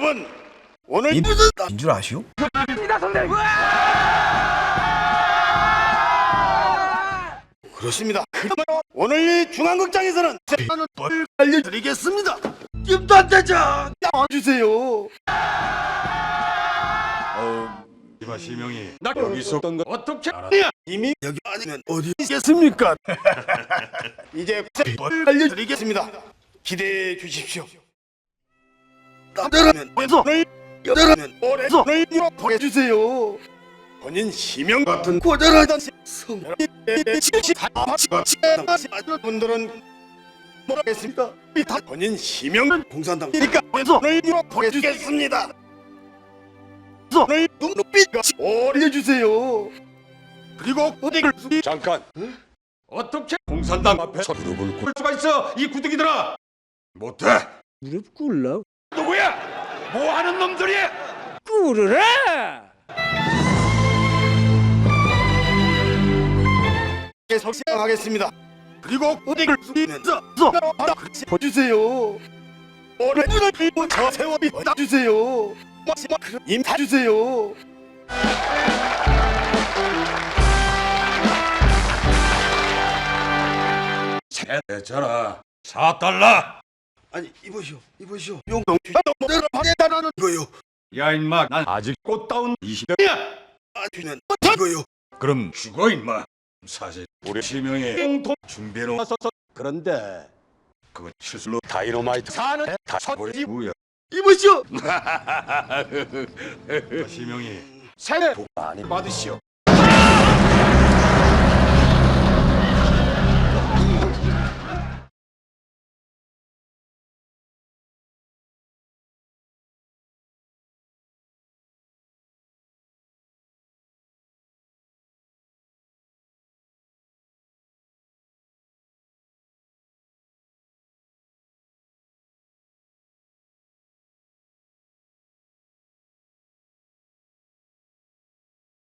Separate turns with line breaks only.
여러분 오늘
이
무슨
인줄 아시오?
그렇습니다. 그러므로 오늘 이 중앙극장에서는 뭘 알려드리겠습니다. 김단대장 나와주세요.
이봐 시명이 나 여기 있었던 거 어떻게 알아?
이미 여기 아니면 어디 있겠습니까? 이제 뭘 알려드리겠습니다. 기대해 주십시오. 남자라면 오늘 여자라면 오늘 유럽 보내주세요. 본인 시명 같은 고절하던 성의 분들은 뭐라겠습니까? 다 본인 시명은 공산당이니까 오늘 유럽 보내주겠습니다. 눈빛 올려주세요. 그리고 어디를
잠깐. 어떻게 공산당 앞에 서 무릎을 꿇을 수가 있어? 이 구두기들아. 못해.
무릎 꿇라
누구야? 뭐 하는 놈들이야?
꿇으라
석시하겠습니다. 그리고 어디를 바로 보주세요. 오늘 눈을 저 세월이 주세요. 마지막 임사 주세요.
세잖아. 4달러.
아니 이보시오, 이보시오. 용동 주자를 하겠다라는 거요.
야 임마 난 아직 꽃다운 20대야.
아주는 이거요.
그럼 죽어 임마. 사실 우리 시명이 공통 준비로 왔었어. 그런데 그거 실수로 다이너마이트 사는 다 서버리지 뭐야.
이보시오.
시명이 새해 복 많이 받으시오.